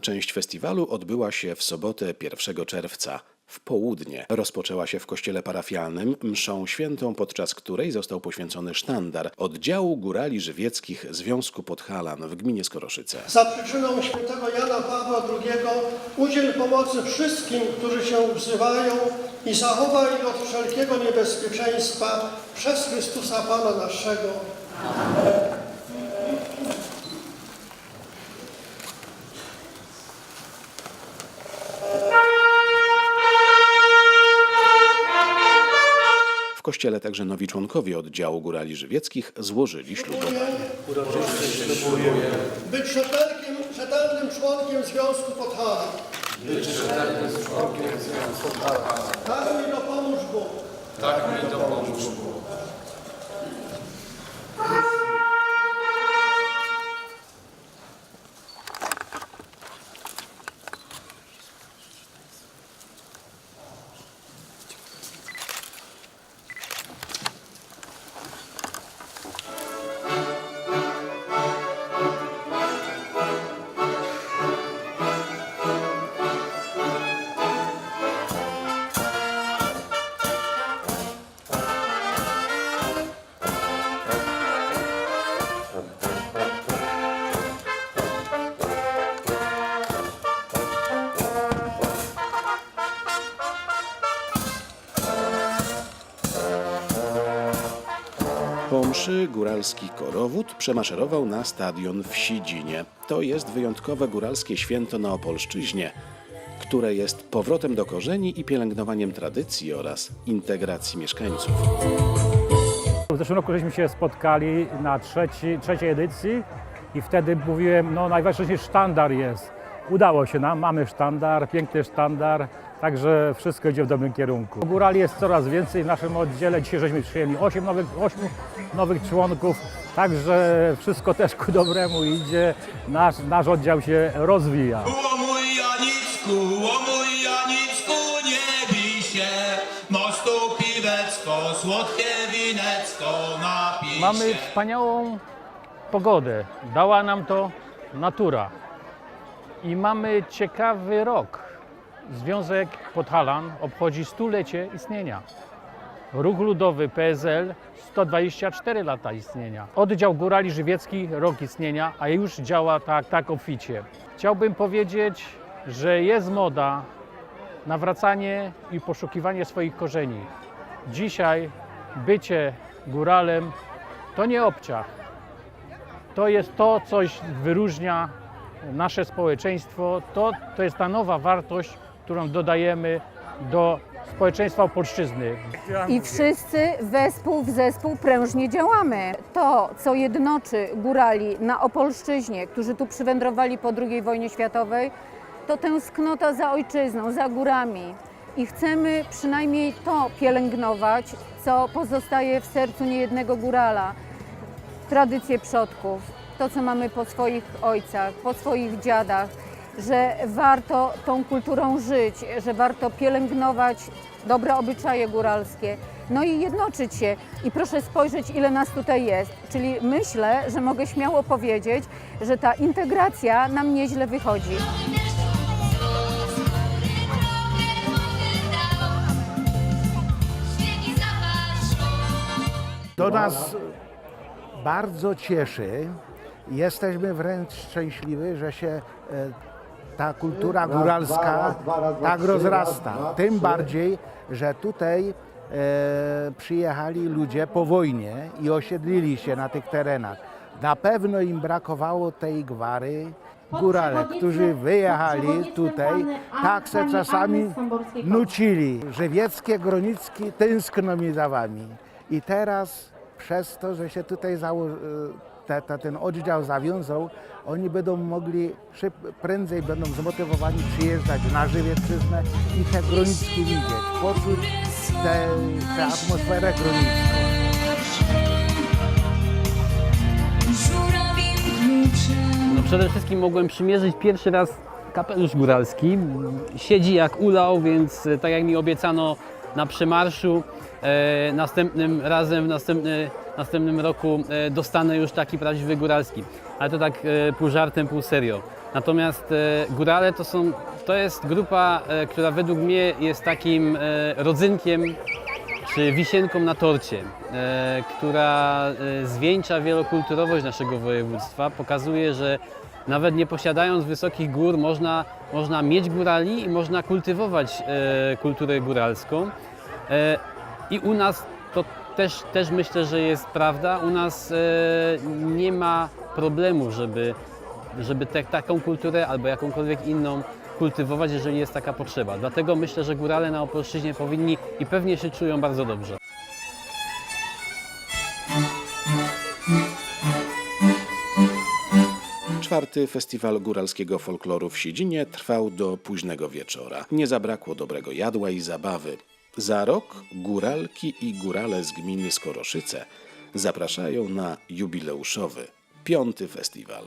część festiwalu odbyła się w sobotę 1 czerwca. W południe rozpoczęła się w kościele parafialnym mszą świętą, podczas której został poświęcony sztandar oddziału górali żywieckich Związku Podhalan w gminie Skoroszyce. Za przyczyną świętego Jana Pawła II udziel pomocy wszystkim, którzy się wzywają i zachowaj od wszelkiego niebezpieczeństwa przez Chrystusa Pana naszego. W kościele także nowi członkowie oddziału górali żywieckich złożyli ślubowanie. Być rzetelnym, rzetelnym członkiem Związku Podhala. Być rzetelnym członkiem Związku Podhala. Tak mi dopomóż Bóg. Po mszy góralski korowód przemaszerował na stadion w Sidzinie. To jest wyjątkowe góralskie święto na Opolszczyźnie, które jest powrotem do korzeni i pielęgnowaniem tradycji oraz integracji mieszkańców. W zeszłym roku żeśmy się spotkali na trzeci, trzeciej edycji i wtedy mówiłem, no najważniejszy sztandar jest. Udało się nam, mamy sztandar, piękny sztandar, także wszystko idzie w dobrym kierunku. Górali jest coraz więcej w naszym oddziale. Dzisiaj żeśmy przyjęli 8 nowych, 8 nowych członków, także wszystko też ku dobremu idzie. Nasz, nasz oddział się rozwija. O mój Janicku, Janicku, nie bij się. Mostu piwecko, słodkie winecko napij Mamy wspaniałą pogodę. Dała nam to natura. I mamy ciekawy rok. Związek Podhalan obchodzi stulecie istnienia. Ruch Ludowy PSL 124 lata istnienia. Oddział Górali Żywiecki rok istnienia, a już działa tak, tak obficie. Chciałbym powiedzieć, że jest moda na wracanie i poszukiwanie swoich korzeni. Dzisiaj bycie góralem to nie obciach. To jest to, coś wyróżnia nasze społeczeństwo. To, to jest ta nowa wartość, którą dodajemy do społeczeństwa Opolszczyzny. I wszyscy wespół w zespół prężnie działamy. To, co jednoczy górali na Opolszczyźnie, którzy tu przywędrowali po II wojnie światowej, to tęsknota za ojczyzną, za górami. I chcemy przynajmniej to pielęgnować, co pozostaje w sercu niejednego górala. Tradycje przodków, to, co mamy po swoich ojcach, po swoich dziadach, że warto tą kulturą żyć, że warto pielęgnować dobre obyczaje góralskie, no i jednoczyć się. I proszę spojrzeć, ile nas tutaj jest. Czyli myślę, że mogę śmiało powiedzieć, że ta integracja nam nieźle wychodzi. To nas bardzo cieszy. Jesteśmy wręcz szczęśliwi, że się e, ta kultura góralska tak rozrasta. Tym bardziej, że tutaj e, przyjechali ludzie po wojnie i osiedlili się na tych terenach. Na pewno im brakowało tej gwary. Górale, którzy wyjechali tutaj, tak se czasami nucili. Żywieckie, Gronicki, tęskno mi za wami. I teraz przez to, że się tutaj te, te, ten oddział zawiązał, oni będą mogli szyb, prędzej będą zmotywowani przyjeżdżać na Żywiecczyznę i te Gronicki widzieć, poczuć tę atmosferę gronicką. No przede wszystkim mogłem przymierzyć pierwszy raz kapelusz góralski. Siedzi jak ulał, więc e, tak jak mi obiecano na przemarszu, następnym razem, w następny, następnym roku e, dostanę już taki prawdziwy góralski. Ale to tak e, pół żartem, pół serio. Natomiast e, górale to, są, to jest grupa, e, która według mnie jest takim e, rodzynkiem czy wisienką na torcie, e, która e, zwieńcza wielokulturowość naszego województwa, pokazuje, że nawet nie posiadając wysokich gór, można, można mieć górali i można kultywować e, kulturę góralską. I u nas to też, też myślę, że jest prawda. U nas e, nie ma problemu, żeby, żeby te, taką kulturę albo jakąkolwiek inną kultywować, jeżeli jest taka potrzeba. Dlatego myślę, że górale na Opolszczyźnie powinni i pewnie się czują bardzo dobrze. Czwarty festiwal góralskiego folkloru w Siedzinie trwał do późnego wieczora. Nie zabrakło dobrego jadła i zabawy. Za rok góralki i górale z gminy Skoroszyce zapraszają na jubileuszowy piąty festiwal.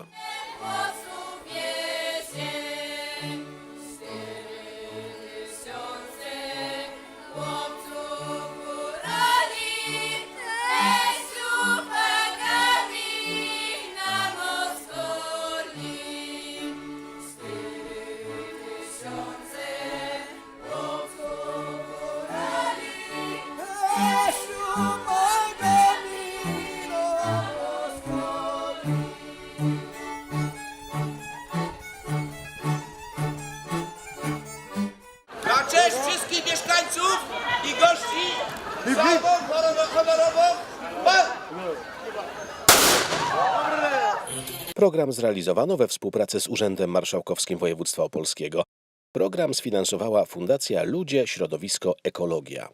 Na cześć wszystkich mieszkańców i gości honor- honorową Program zrealizowano we współpracy z Urzędem Marszałkowskim Województwa Opolskiego. Program sfinansowała Fundacja Ludzie, Środowisko, Ekologia.